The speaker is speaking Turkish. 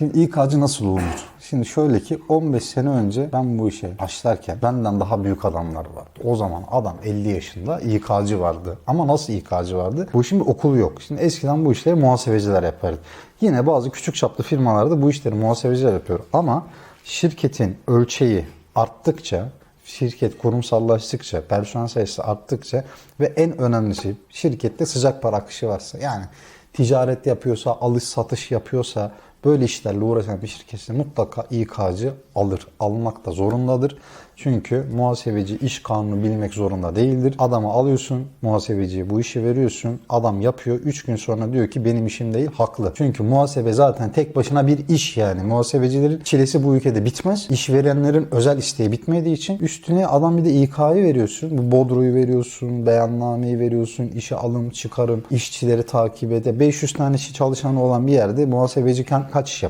Şimdi İK'cı nasıl olunur? Şimdi şöyle ki 15 sene önce ben bu işe başlarken benden daha büyük adamlar vardı. O zaman adam 50 yaşında İK'cı vardı. Ama nasıl İK'cı vardı? Bu işin bir okulu yok. Şimdi eskiden bu işleri muhasebeciler yapardı. Yine bazı küçük çaplı firmalarda bu işleri muhasebeciler yapıyor. Ama şirketin ölçeği arttıkça şirket kurumsallaştıkça, personel sayısı arttıkça ve en önemlisi şirkette sıcak para akışı varsa yani ticaret yapıyorsa, alış satış yapıyorsa böyle işlerle uğraşan bir şirketse mutlaka İK'cı alır. Almak da zorundadır. Çünkü muhasebeci iş kanunu bilmek zorunda değildir. Adamı alıyorsun, muhasebeciye bu işi veriyorsun. Adam yapıyor. 3 gün sonra diyor ki benim işim değil, haklı. Çünkü muhasebe zaten tek başına bir iş yani. Muhasebecilerin çilesi bu ülkede bitmez. İşverenlerin özel isteği bitmediği için üstüne adam bir de İK'yı veriyorsun. Bu bodroyu veriyorsun, beyannameyi veriyorsun, işe alım, çıkarım, işçileri takip ede. 500 tane işçi çalışanı olan bir yerde muhasebeci ka- kaç iş yapar?